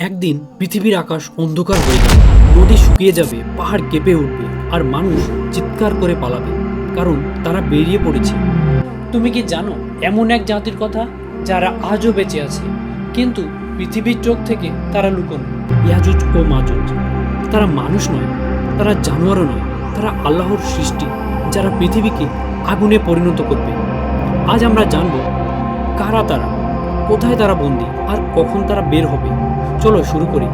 একদিন পৃথিবীর আকাশ অন্ধকার হয়ে যাবে নদী শুকিয়ে যাবে, পাহাড় কেঁপে উঠবে, আর মানুষ চিৎকার করে পালাবে, কারণ তারা বেরিয়ে পড়েছে। তুমি কি জানো, এমন এক জাতির কথা যারা আজও বেঁচে আছে, কিন্তু পৃথিবীর চোখ থেকে তারা লুকোনো, ইয়াজুজ ও মাজুজ। তারা মানুষ নয়, তারা জানোয়ারও নয়, তারা আল্লাহর সৃষ্টি, যারা পৃথিবীকে আগুনে পরিণত করবে। আজ আমরা জানব, কারা তারা? কোথায় তারা বন্দি? আর কখন তারা বের হবে? চলো, শুরু করি।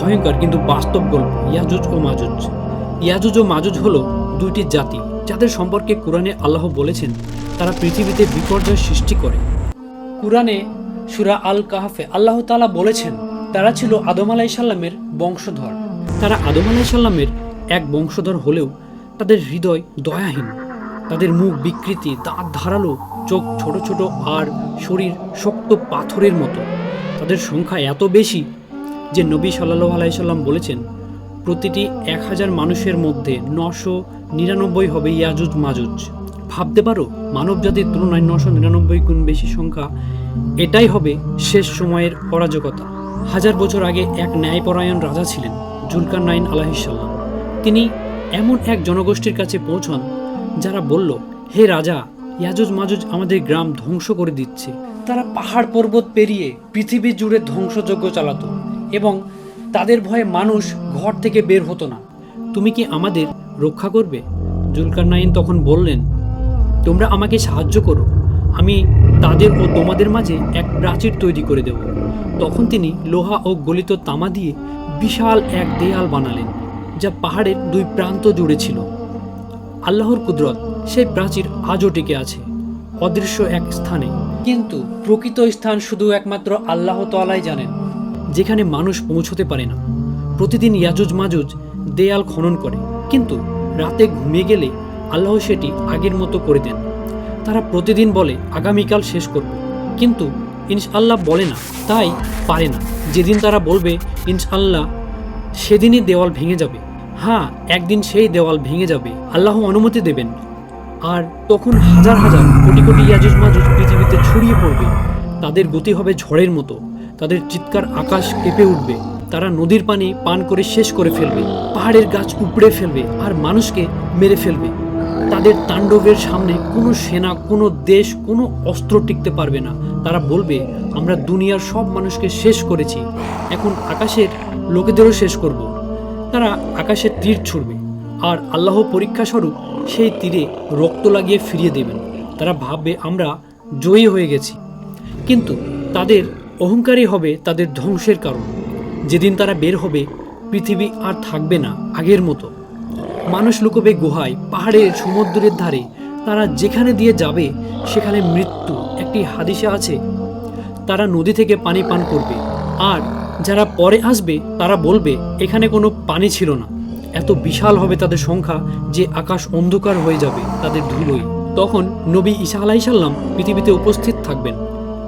ভয়ঙ্কর, কিন্তু বাস্তব গল্প। ইয়াজুজ ও মাজুজ। ইয়াজুজ ও মাজুজ হলো দুইটি জাতি, যাদের সম্পর্কে কোরআনে আল্লাহ বলেছেন, তারা পৃথিবীতে বিপর্যয় সৃষ্টি করে। কোরআনে সুরা আল কাহাফে আল্লাহ তাআলা বলেছেন, তারা ছিল আদম আলাইসাল্লামের বংশধর। তারা আদম আলাইসাল্লামের এক বংশধর হলেও তাদের হৃদয় দয়াহীন। তাদের মুখ বিকৃতি, দাঁত ধারালো, চোখ ছোট ছোট আর শরীর শক্ত পাথরের মতো। তাদের সংখ্যা এত বেশি যে নবী সাল্লাহ আলাইসাল্লাম বলেছেন, প্রতিটি এক হাজার মানুষের মধ্যে নশো নিরানব্বই হবে ইয়াজুজ, মাজুজ। ভাবতে পারো, মানব জাতির তুলনায় নশো নিরানব্বই গুণ বেশি সংখ্যা, এটাই হবে শেষ সময়ের অরাজকতা। হাজার বছর আগে এক ন্যায়পরায়ণ রাজা ছিলেন জুলকার নাইন আলাহিসাল্লাম তিনি এমন এক জনগোষ্ঠীর কাছে পৌঁছন, যারা বলল, হে রাজা, ইয়াজুজ মাজুজ আমাদের গ্রাম ধ্বংস করে দিচ্ছে। তারা পাহাড় পর্বত পেরিয়ে পৃথিবী জুড়ে ধ্বংসযজ্ঞ চালাতো এবং তাদের ভয়ে মানুষ ঘর থেকে বের হতো না। তুমি কি আমাদের রক্ষা করবে? জুলকার নাইন তখন বললেন, তোমরা আমাকে সাহায্য করো। আমি তাদের ও তোমাদের মাঝে এক প্রাচীর তৈরি করে দেব। তখন তিনি লোহা ও গলিত তামা দিয়ে বিশাল এক দেয়াল বানালেন। যা পাহাড়ের দুই প্রান্ত জুড়ে ছিল। আল্লাহর কুদরত সেই প্রাচীর আজও টিকে আছে, অদৃশ্য এক স্থানে। কিন্তু প্রকৃত স্থান শুধু একমাত্র আল্লাহ তালাই জানেন, যেখানে মানুষ পৌঁছতে পারে না। প্রতিদিন ইয়াজুজ মাজুজ দেয়াল খনন করে। কিন্তু রাতে ঘুমিয়ে গেলে আল্লাহ সেটি আগের মতো করে দেন। তারা প্রতিদিন বলে, আগামীকাল শেষ করব। কিন্তু ইনশাল্লাহ বলে না, তাই পারে না। যেদিন তারা বলবে ইনশাল্লাহ সেদিনই দেওয়াল ভেঙে যাবে। হ্যাঁ একদিন সেই দেওয়াল ভেঙে যাবে। আল্লাহ অনুমতি দেবেন। আর তখন হাজার হাজার কোটি কোটি ইয়াজুজ মাজুজ পৃথিবীতে ছড়িয়ে পড়বে। তাদের গতি হবে ঝড়ের মতো। তাদের চিৎকার আকাশ কেঁপে উঠবে। তারা নদীর পানি পান করে শেষ করে ফেলবে। পাহাড়ের গাছ উপড়ে ফেলবে। আর মানুষকে মেরে ফেলবে। তাদের তাণ্ডবের সামনে কোনো সেনা, কোনো দেশ, কোনো অস্ত্র টিকতে পারবে না। তারা বলবে, আমরা দুনিয়ার সব মানুষকে শেষ করেছি। এখন আকাশের লোকেদেরও শেষ করব। তারা আকাশে তীর ছুড়বে, আর আল্লাহ পরীক্ষা স্বরূপ সেই তীরে রক্ত লাগিয়ে ফিরিয়ে দেবেন। তারা ভাববে, আমরা জয়ী হয়ে গেছি। কিন্তু তাদের অহংকারই হবে তাদের ধ্বংসের কারণ। যেদিন তারা বের হবে, পৃথিবী আর থাকবে না আগের মতো। মানুষ লুকোবে গুহায়, পাহাড়ের সমুদ্রের ধারে। তারা যেখানে দিয়ে যাবে, সেখানে মৃত্যু একটি হাদিসা আছে। তারা নদী থেকে পানি পান করবে। আর যারা পরে আসবে, তারা বলবে, এখানে কোনো পানি ছিল না। এত বিশাল হবে তাদের সংখ্যা যে আকাশ অন্ধকার হয়ে যাবে তাদের ধুলোয়। তখন নবী ঈসা আলাইসাল্লাম পৃথিবীতে উপস্থিত থাকবেন।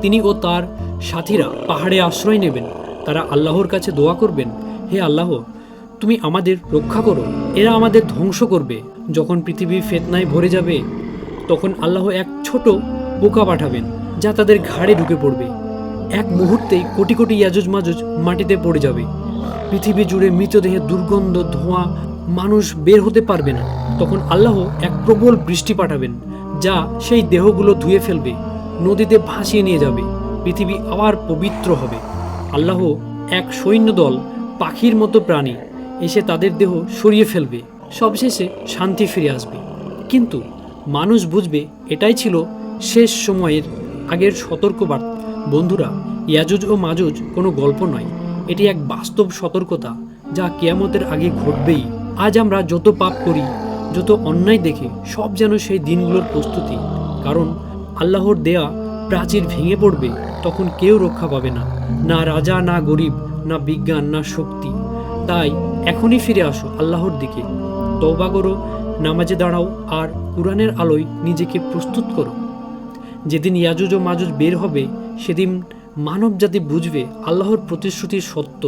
তিনি ও তার সাথীরা পাহাড়ে আশ্রয় নেবেন। তারা আল্লাহর কাছে দোয়া করবেন, হে আল্লাহ তুমি আমাদের রক্ষা করো। এরা আমাদের ধ্বংস করবে। যখন পৃথিবী ফেতনায় ভরে যাবে, তখন আল্লাহ এক ছোট বোকা পাঠাবেন, যা তাদের ঘাড়ে ঢুকে পড়বে। এক মুহূর্তেই কোটি কোটি ইয়াজুজ মাজুজ মাটিতে পড়ে যাবে। পৃথিবী জুড়ে মৃতদেহে দুর্গন্ধ, ধোঁয়া, মানুষ বের হতে পারবে না। তখন আল্লাহ এক প্রবল বৃষ্টি পাঠাবেন, যা সেই দেহগুলো ধুয়ে ফেলবে, নদীতে ভাসিয়ে নিয়ে যাবে। পৃথিবী আবার পবিত্র হবে। আল্লাহ এক সৈন্যদল পাখির মতো প্রাণী এসে তাদের দেহ সরিয়ে ফেলবে। সবশেষে শান্তি ফিরে আসবে। কিন্তু মানুষ বুঝবে, এটাই ছিল শেষ সময়ের আগের সতর্কবার্তা। বন্ধুরা, ইয়াজুজ ও মাজুজ কোনো গল্প নয়। এটি এক বাস্তব সতর্কতা যা কেয়ামতের আগে ঘটবেই। আজ আমরা যত পাপ করি, যত অন্যায় দেখে, সব যেন সেই দিনগুলোর প্রস্তুতি। কারণ আল্লাহর দেয়া প্রাচীর ভেঙে পড়বে, তখন কেউ রক্ষা পাবে না। না রাজা, না গরিব, না বিজ্ঞান, না শক্তি। তাই এখনই ফিরে আসো আল্লাহর দিকে। তওবা করো, নামাজে দাঁড়াও আর কোরআনের আলোয় নিজেকে প্রস্তুত করো। যেদিন ইয়াজুজ ও মাজুজ বের হবে, সেদিন মানব জাতি বুঝবে আল্লাহর প্রতিশ্রুতির সত্য।